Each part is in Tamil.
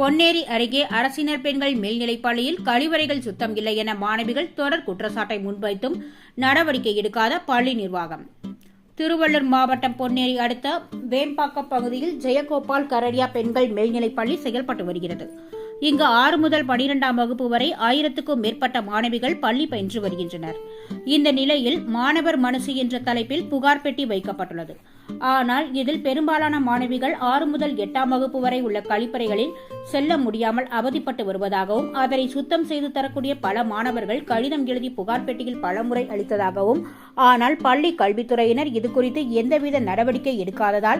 பொன்னேரி அருகே அரசினர் பெண்கள் மேல்நிலைப்பள்ளியில் கழிவறைகள் சுத்தம் இல்லை என மாணவிகள் தொடர் குற்றச்சாட்டை முன்வைத்தும் நடவடிக்கை எடுக்காத பள்ளி நிர்வாகம். திருவள்ளூர் மாவட்டம் பொன்னேரி அடுத்த வேம்பாக்கம் பகுதியில் ஜெயகோபால் கரடியா பெண்கள் மேல்நிலைப் பள்ளி செயல்பட்டு வருகிறது. இங்கு ஆறு முதல் பனிரெண்டாம் வகுப்பு வரை ஆயிரத்துக்கும் மேற்பட்ட மாணவிகள் பள்ளி பயின்று வருகின்றனர். இந்த நிலையில் மாணவர் மனசு என்ற தலைப்பில் புகார் பெட்டி வைக்கப்பட்டுள்ளது. ஆனால் இதில் பெரும்பாலான மாணவிகள் ஆறு முதல் எட்டாம் வகுப்பு வரை உள்ள கழிப்பறைகளில் செல்ல முடியாமல் அவதிப்பட்டு வருவதாகவும் அதனை சுத்தம் செய்து தரக்கூடிய பல மாணவர்கள் கடிதம் எழுதி புகார் பெட்டியில் பலமுறை அளித்ததாகவும் ஆனால் பள்ளி கல்வித்துறையினர் இதுகுறித்து எந்தவித நடவடிக்கை எடுக்காததால்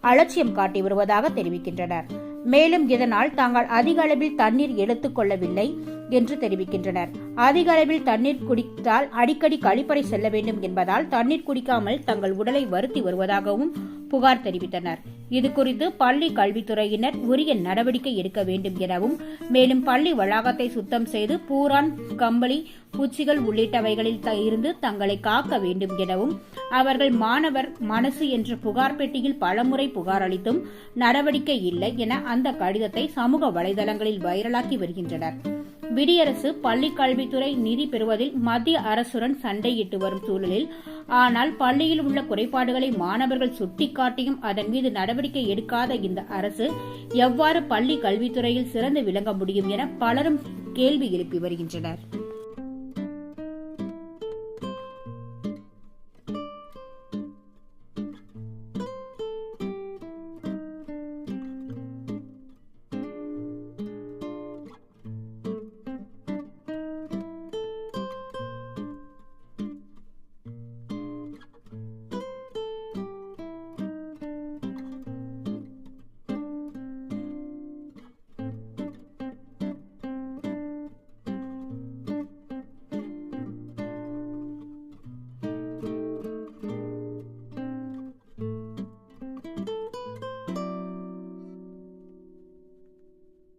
அலட்சியம் காட்டி வருவதாக தெரிவிக்கின்றனர். மேலும் இதனால் தாங்கள் அதிக அளவில் தண்ணீர் எடுத்துக் கொள்ளவில்லை என்று தெரிவிக்கின்றனர். அதிக அளவில் தண்ணீர் குடித்தால் அடிக்கடி கழிப்பறை செல்ல வேண்டும் என்பதால் தண்ணீர் குடிக்காமல் தங்கள் உடலை வருத்தி வருவதாகவும் புகார் தெரிவித்தனர். இது குறித்து பள்ளி கல்வித்துறையினர் உரிய நடவடிக்கை எடுக்க வேண்டும் எனவும் மேலும் பள்ளி வளாகத்தை சுத்தம் செய்து பூரான் கம்பளி பூச்சிகள் உள்ளிட்டவைகளில் த- இருந்து தங்களை காக்க வேண்டும் எனவும் அவர்கள் மாணவர் மனசு என்ற புகார் பெட்டியில் பலமுறை புகார் அளித்தும் நடவடிக்கை இல்லை என அந்த கடிதத்தை சமூக வலைதளங்களில் வைரலாக்கி வருகின்றனர். விடியரசு பள்ளி கல்வித்துறை நிதி பெறுவதில் மத்திய அரசுடன் சண்டையிட்டு வரும் சூழலில் ஆனால் பள்ளியில் உள்ள குறைபாடுகளை மாணவர்கள் சுட்டிக்காட்டியும் அதன் மீது நடவடிக்கை எடுக்காத இந்த அரசு எவ்வாறு பள்ளி கல்வித்துறையில் சிறந்து விளங்க முடியும் என பலரும் கேள்வி எழுப்பி வருகின்றனர்.